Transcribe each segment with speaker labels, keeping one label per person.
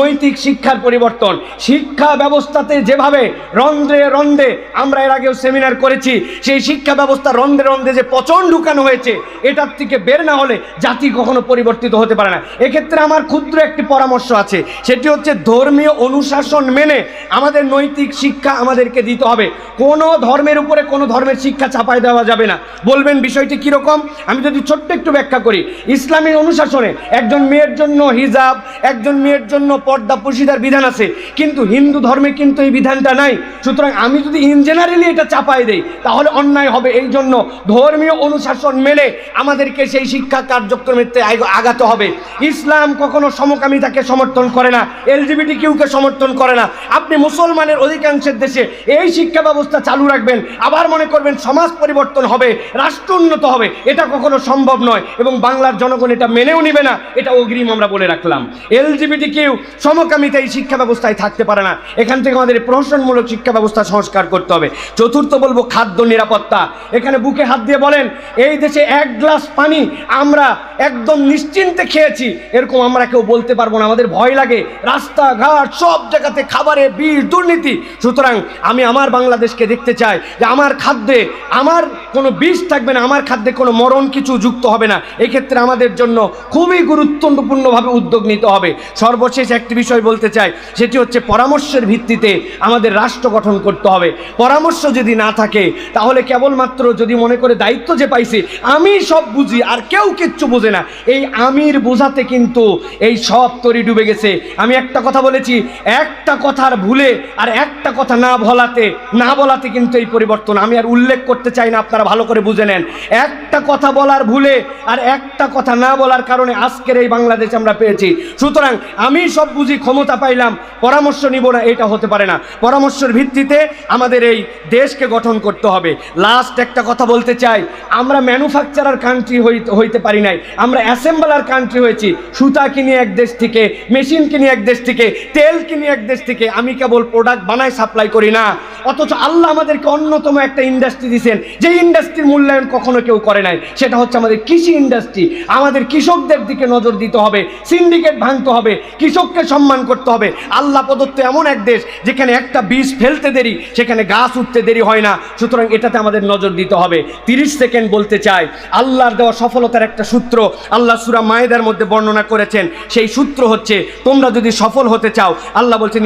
Speaker 1: নৈতিক শিক্ষার পরিবর্তন। শিক্ষা ব্যবস্থাতে যেভাবে রন্ধ্রে রন্ধ্রে আমরা এর আগেও সেমিনার করেছি, সেই শিক্ষা ব্যবস্থা রন্ধ্রে রন্ধে যে পচন ঢুকানো হয়েছে, এটার থেকে বের না হলে জাতি কখনো পরিবর্তিত হতে পারে না। এক্ষেত্রে আমার ক্ষুদ্র একটি পরামর্শ আছে, সেটি হচ্ছে ধর্মীয় অনুশাসন মেনে আমাদের নৈতিক শিক্ষা আমাদেরকে দিতে হবে। কোনো ধর্মের উপরে কোনো ধর্মের শিক্ষা চাপায় দেওয়া যাবে না। বলবেন বিষয়টি কীরকম? আমি যদি ছোট্ট একটু ব্যাখ্যা করি। ইসলামী অনুশাসনে একজন মেয়ের জন্য হিজাব, একজন মেয়ের জন্য পর্দা পুশিদার বিধান আছে। কিন্তু হিন্দু ধর্মে কিন্তু এই বিধানটা নাই। সুতরাং আমি যদি ইন জেনারেলি এটা চাপাই দেই, তাহলে অন্যায় হবে। এই জন্য ধর্মীয় অনুশাসন মেলে আমাদেরকে সেই শিক্ষা কার্যক্রমেতে আগ- আগাতে হবে। ইসলাম কখনো সমকামিতাকে সমর্থন করে না এলজিবিটি কিউকে সমর্থন করে না। আপনি মুসলমানের অধিকাংশের দেশে এই শিক্ষা ব্যবস্থা চালু রাখবেন, আবার মনে করবেন সমাজ পরিবর্তন হবে, রাষ্ট্র উন্নত হবে। এটা কখনো সম্ভব নয় এবং বাংলার জনগণ এটা মেনেও নিবে না। এটা অগ্রিম আমরা বলে রাখলাম। এলজিবিটি কিউ সমকামিতা এই শিক্ষা ব্যবস্থায় থাকতে পারে না। এখান থেকে আমাদের প্রহসনমূলক শিক্ষা ব্যবস্থা সংস্কার করতে হবে। চতুর্থ বলব খাদ্য নিরাপত্তা। এখানে বুকে হাত দিয়ে বলেন, এই দেশে এক গ্লাস পানি আমরা একদম নিশ্চিন্তে খেয়েছি। এরকম আমরা কেউ বলতে পারব না। আমাদের ভয় লাগে। রাস্তাঘাট, সব জায়গাতে খাবারে বিষ, দুর্নীতি। সুতরাং আমি আমার বাংলাদেশকে দেখতে চাই যে আমার খাদ্যে আমার কোনো বিষ থাকবে না, আমার খাদ্যে কোনো মরণ কিছু যুক্ত হবে না। এক্ষেত্রে আমাদের জন্য খুবই গুরুত্বপূর্ণভাবে উদ্যোগ নিতে হবে। সর্বশেষ একটি বিষয় বলতে চাই, সেটি হচ্ছে পরামর্শের ভিত্তিতে আমাদের রাষ্ট্র গঠন করতে হবে। পরামর্শ যদি না থাকে, তাহলে কেবলমাত্র যদি মনে করে দায়িত্ব যে পাইছে, আমি সব বুঝি, আর কেউ কিচ্ছু বোঝে না। এই আমির বোঝাতে কিন্তু এই সব তরি ডুবে গেছে। আমি একটা কথা বলেছি, একটা কথার ভুলে আর একটা কথা না বলাতে না বলাতে কিন্তু এই পরিবর্তন। আমি আর উল্লেখ করতে চাই না, আপনারা ভালো করে বুঝে নেন। একটা কথা বলার ভুলে আর একটা কথা না বলার কারণে আজকের এই বাংলাদেশ আমরা পেয়েছি। সুতরাং আমি সব বুঝি, ক্ষমতা পাইলাম, পরামর্শ নিব না, এটা হতে পারে না। পরামর্শের ভিত্তিতে আমাদের এই দেশকে গঠন করতে হবে। লাস্ট একটা কথা বলতে চাই, আমরা ম্যানুফ্যাকচারার কান্ট্রি হইতে পারি নাই। আমরা অ্যাসেম্বলার কান্ট্রি হয়েছি। সুতা কিনি এক দেশ থেকে মেশিন কিনি এক দেশ থেকে, তেল কিনি এক দেশ থেকে, আমি কেবল প্রোডাক্ট বানাই সাপ্লাই করি না। অথচ আল্লাহ আমাদেরকে অন্যতম একটা ইন্ডাস্ট্রি দিয়েছেন যে ইন্ডাস্ট্রির মূল্যায়ন কখনো কেউ করে নাই, সেটা হচ্ছে আমাদের কৃষি ইন্ডাস্ট্রি আমাদের কৃষকদের দিকে নজর দিতে হবে সিন্ডিকেট ভাঙতে হবে, কৃষককে সম্মান করতে হবে। আল্লাহ প্রদত্ত এমন এক দেশ যেখানে একটা বীজ ফেলতে দেরি, সেখানে গাছ উঠতে দেরি হয় না। সুতরাং এটাতে আমাদের নজর দিতে হবে। তিরিশ সেকেন্ড বলতে চাই, আল্লাহর দেওয়া সফলতার একটা সূত্র আল্লাহ সুরা মায়েদার মধ্যে বর্ণনা করেছেন। সেই সূত্র হচ্ছে, তোমরা যদি সফল হতে চাও, আল্লাহ বলছেন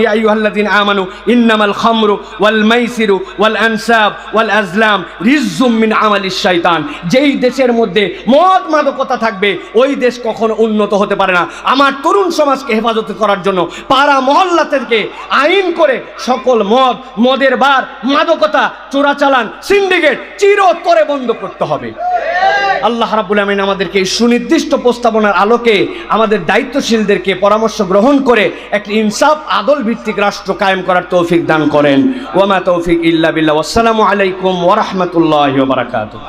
Speaker 1: আমানু ইন্নামাল খামরু ওয়াল মাইসিরু ওয়াল আনসাব ওয়াল আজলাম রিজ্জুম মিন আমালিশ শয়তান যেই দেশের মধ্যে মদ মাদকতা থাকবে, ওই দেশ কখনো উন্নত হতে পারে না। আমার তরুণ সমাজকে হেফাজত করার জন্য পাড়া মহল্লা থেকে আইন করে সকল মদ, মদের বার, মাদকতা, চোরাচালান, সিন্ডিকেট চিরতরে বন্ধ করতে হবে। আল্লাহ রাবুল আমিন আমাদেরকে এই সুনির্দিষ্ট প্রস্তাবনার আলোকে আমাদের দায়িত্বশীলদেরকে পরামর্শ গ্রহণ করে একটি ইনসাফ আদল ভিত্তিক রাষ্ট্র কায়েম করার তৌফিক দান করেন। ওয়ামা তৌফিক ইল্লা বিল্লাহ। আসসালামু আলাইকুম ওরহমতুল্লাহ বারাকাতুহ।